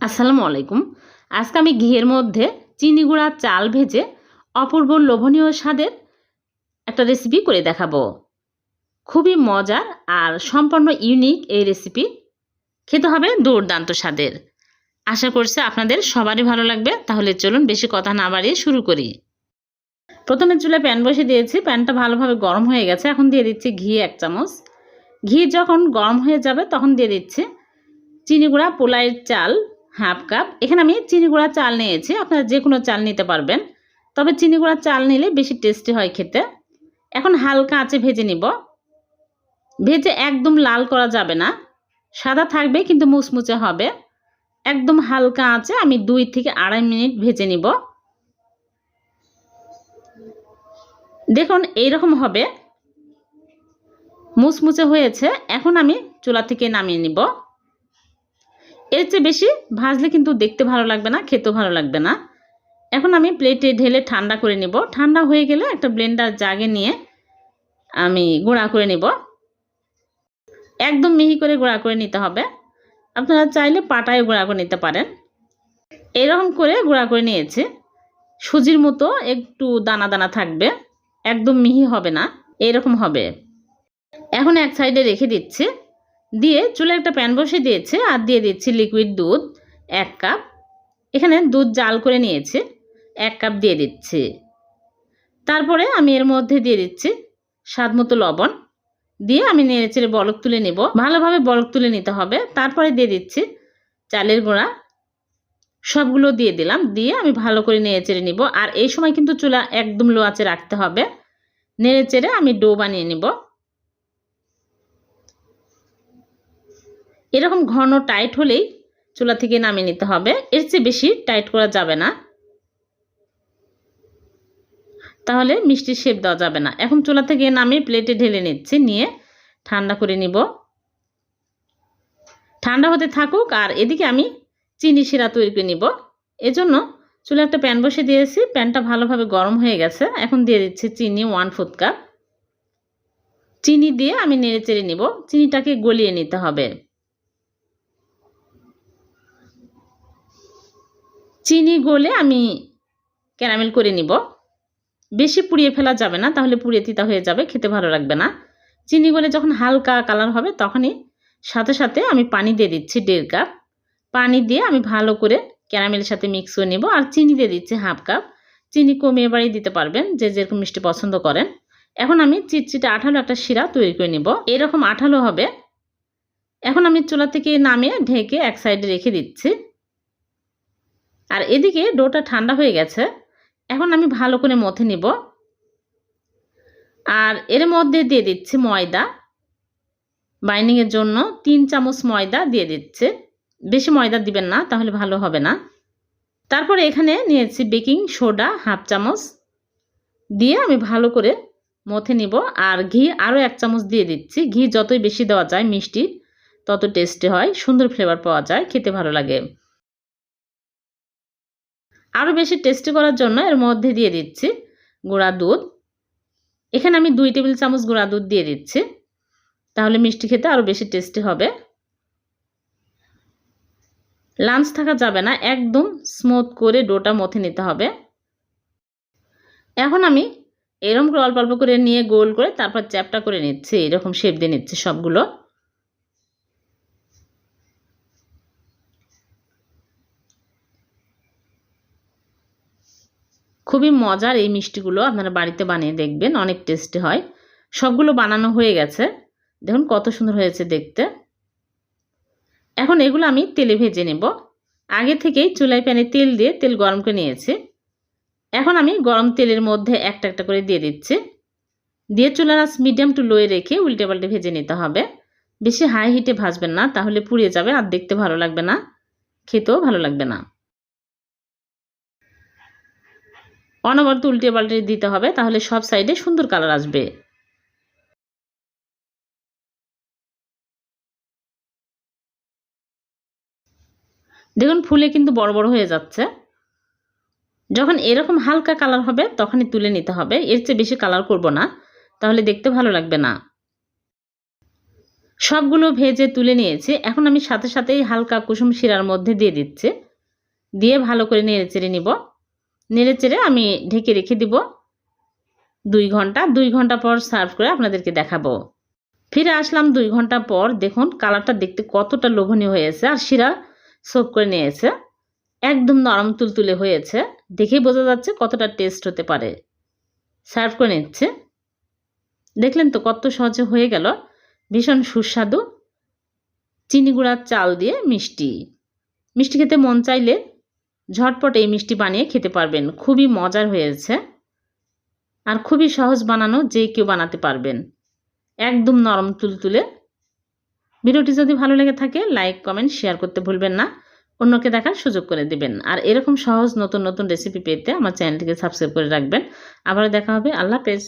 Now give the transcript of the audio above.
আসসালামু আলাইকুম। আজকে আমি ঘিয়ের মধ্যে চিনি গুঁড়া, চাল ভেজে অপূর্ব লোভনীয় স্বাদের একটা রেসিপি করে দেখাবো। খুবই মজার আর সম্পূর্ণ ইউনিক এই রেসিপি খেতে হবে দুর্দান্ত স্বাদের। আশা করছি আপনাদের সবারই ভালো লাগবে। তাহলে চলুন বেশি কথা না বাড়িয়ে শুরু করি। প্রথমে চুলে প্যান বসে দিয়েছি। প্যানটা ভালোভাবে গরম হয়ে গেছে। এখন দিয়ে দিচ্ছি ঘি এক চামচ। ঘি যখন গরম হয়ে যাবে তখন দিয়ে দিচ্ছি চিনি গুঁড়া, পোলাইয়ের চাল হাফ কাপ। এখানে আমি চিনি গুঁড়া চাল নিয়েছি, আপনারা যে কোনো চাল নিতে পারবেন। তবে চিনি গুঁড়া চাল নিলে বেশি টেস্টি হয় খেতে। এখন হালকা আঁচে ভেজে নিব। ভেজে একদম লাল করা যাবে না। সাদা থাকবে কিন্তু মুচমুচে হবে। একদম হালকা আঁচে আমি দুই থেকে আড়াই মিনিট ভেজে নিব। দেখুন, এইরকম হবে। মুচমুচে হয়েছে। এখন আমি চুলা থেকে নামিয়ে নিব। এর চেয়ে বেশি ভাজলে কিন্তু দেখতে ভালো লাগবে না, খেতেও ভালো লাগবে না। এখন আমি প্লেটে ঢেলে ঠান্ডা করে নিব। ঠান্ডা হয়ে গেলে একটা ব্লেন্ডার জাগে নিয়ে আমি গুঁড়া করে নিব। একদম মিহি করে গুঁড়া করে নিতে হবে। আপনারা চাইলে পাটায় গুঁড়া করে নিতে পারেন। এরকম করে গুঁড়া করে নিয়েছি। সুজির মতো একটু দানা দানা থাকবে। একদম মিহি হবে না, এরকম হবে। এখন এক সাইডে রেখে দিচ্ছি। দিয়ে চুলে একটা প্যান বসে দিয়েছে আর দিয়ে দিচ্ছি লিকুইড দুধ, এক কাপ। এখানে দুধ জাল করে নিয়েছে, এক কাপ দিয়ে দিচ্ছি। তারপরে আমি এর মধ্যে দিয়ে দিচ্ছি স্বাদ মতো লবণ। দিয়ে আমি নেড়ে চেড়ে বলক তুলে নেব। ভালোভাবে বলক তুলে নিতে হবে। তারপরে দিয়ে দিচ্ছি চালের গুঁড়া। সবগুলো দিয়ে দিলাম। দিয়ে আমি ভালো করে নেড়ে চেড়ে নিব। আর এই সময় কিন্তু চুলা একদম লো আঁচে রাখতে হবে। নেড়ে চেড়ে আমি ডো বানিয়ে নিব। এরকম ঘন টাইট হলেই চুলা থেকে নামিয়ে নিতে হবে। এর চেয়ে বেশি টাইট করা যাবে না। তাহলে মিষ্টি শেপ দেওয়া যাবে না। এখন চুলা থেকে নামিয়ে প্লেটে ঢেলে নিচ্ছি, নিয়ে ঠান্ডা করে নিব। ঠান্ডা হতে থাকুক আর এদিকে আমি চিনি শিরা তৈরি করে নিব। এজন্য চুলা একটা প্যান বসে দিয়েছি। প্যানটা ভালোভাবে গরম হয়ে গেছে। এখন দিয়ে দিচ্ছি চিনি ওয়ান ফোর্থ কাপ চিনি দিয়ে আমি নেড়ে চেড়ে নিব। চিনিটাকে গলিয়ে নিতে হবে। চিনি গলে আমি ক্যারামেল করে নিব। বেশি পুড়িয়ে ফেলা যাবে না, তাহলে পুড়িয়ে তিতা হয়ে যাবে, খেতে ভালো লাগবে না। চিনি গলে যখন হালকা কালার হবে, তখনই সাথে সাথে আমি পানি দিয়ে দিচ্ছি দেড় কাপ পানি দিয়ে আমি ভালো করে ক্যারামেলের সাথে মিক্স করে নেব আর চিনি দিয়ে দিচ্ছি হাফ কাপ চিনি কমিয়ে বাড়িয়ে দিতে পারবেন, যে যেরকম মিষ্টি পছন্দ করেন। এখন আমি চিটচিটে আঠালো একটা শিরা তৈরি করে নেব। এরকম আঠালো হবে। এখন আমি চুলা থেকে নামিয়ে ঢেকে এক সাইডে রেখে দিচ্ছি। আর এদিকে ডোটা ঠান্ডা হয়ে গেছে। এখন আমি ভালো করে মথে নিব। আর এর মধ্যে দিয়ে দিচ্ছি ময়দা। বাইন্ডিংয়ের জন্য তিন চামচ ময়দা দিয়ে দিচ্ছে। বেশি ময়দা দিবেন না, তাহলে ভালো হবে না। তারপরে এখানে নিয়েছি বেকিং সোডা হাফ চামচ। দিয়ে আমি ভালো করে মথে নিব। আর ঘি আরও এক চামচ দিয়ে দিচ্ছি। ঘি যতই বেশি দেওয়া যায় মিষ্টি, তত টেস্টি হয়, সুন্দর ফ্লেভার পাওয়া যায়, খেতে ভালো লাগে। আরও বেশি টেস্টি করার জন্য এর মধ্যে দিয়ে দিচ্ছি গুঁড়া দুধ। এখানে আমি দুই টেবিল চামচ গুঁড়া দুধ দিয়ে দিচ্ছি। তাহলে মিষ্টি খেতে আরও বেশি টেস্টি হবে। লাঞ্চ থাকা যাবে না, একদম স্মুথ করে ডোটা মথে নিতে হবে। এখন আমি এরকম করে অল্প অল্প করে নিয়ে গোল করে তারপর চ্যাপটা করে নিচ্ছি, এরকম শেপ দিয়ে নিচ্ছি সবগুলো। খুবই মজার এই মিষ্টিগুলো আপনারা বাড়িতে বানিয়ে দেখবেন, অনেক টেস্টি হয়। সবগুলো বানানো হয়ে গেছে। দেখুন কত সুন্দর হয়েছে দেখতে। এখন এগুলো আমি তেলে ভেজে নেব। আগে থেকেই চুলাই প্যানে তেল দিয়ে তেল গরম করে নিয়েছি। এখন আমি গরম তেলের মধ্যে একটা একটা করে দিয়ে দিচ্ছি। দিয়ে চুলার আঁচ মিডিয়াম টু লোয়ে রেখে উল্টে পাল্টে ভেজে নিতে হবে। বেশি হাই হিটে ভাজবেন না, তাহলে পুড়িয়ে যাবে আর দেখতে ভালো লাগবে না, খেতেও ভালো লাগবে না। অনবরত উল্টে পাল্টে দিতে হবে, তাহলে সব সাইডে সুন্দর কালার আসবে। দেখুন, ফুলে কিন্তু বড় বড় হয়ে যাচ্ছে। যখন এরকম হালকা কালার হবে, তখনই তুলে নিতে হবে। এর চেয়ে বেশি কালার করব না, তাহলে দেখতে ভালো লাগবে না। সবগুলো ভেজে তুলে নিয়েছি। এখন আমি সাথে সাথেই হালকা কুসুম শিরার মধ্যে দিয়ে দিচ্ছি। দিয়ে ভালো করে নেড়ে চেড়ে নিব। নেড়ে চেড়ে আমি ঢেকে রেখে দিব। দুই ঘণ্টা দুই ঘণ্টা পর সার্ভ করে আপনাদেরকে দেখাবো। ফিরে আসলাম দুই ঘণ্টা পর। দেখুন কালারটা দেখতে কতটা লোভনীয় হয়েছে আর শিরা সোপ করে নিয়েছে। একদম নরম তুলতুলে হয়েছে। দেখেই বোঝা যাচ্ছে কতটা টেস্ট হতে পারে। সার্ভ করে নিচ্ছে। দেখলেন তো কত সহজে হয়ে গেল। ভীষণ সুস্বাদু। চিনি গুঁড়ার চাল দিয়ে মিষ্টি। মিষ্টি খেতে মন চাইলে ঝটপট এই মিষ্টি বানিয়ে খেতে পারবেন। খুবই মজার হয়েছে। আর খুবই সহজ বানানো যে কেউ বানাতে পারবেন। একদম নরম তুলতুলে। ভিডিওটি যদি ভালো লেগে থাকে, লাইক, কমেন্ট, শেয়ার করতে ভুলবেন না। অন্যকে দেখার সুযোগ করে দিবেন। আর এরকম সহজ নতুন নতুন রেসিপি পেতে আমার চ্যানেলটিকে সাবস্ক্রাইব করে রাখবেন। আবারও দেখা হবে। আল্লাহ হাফেজ।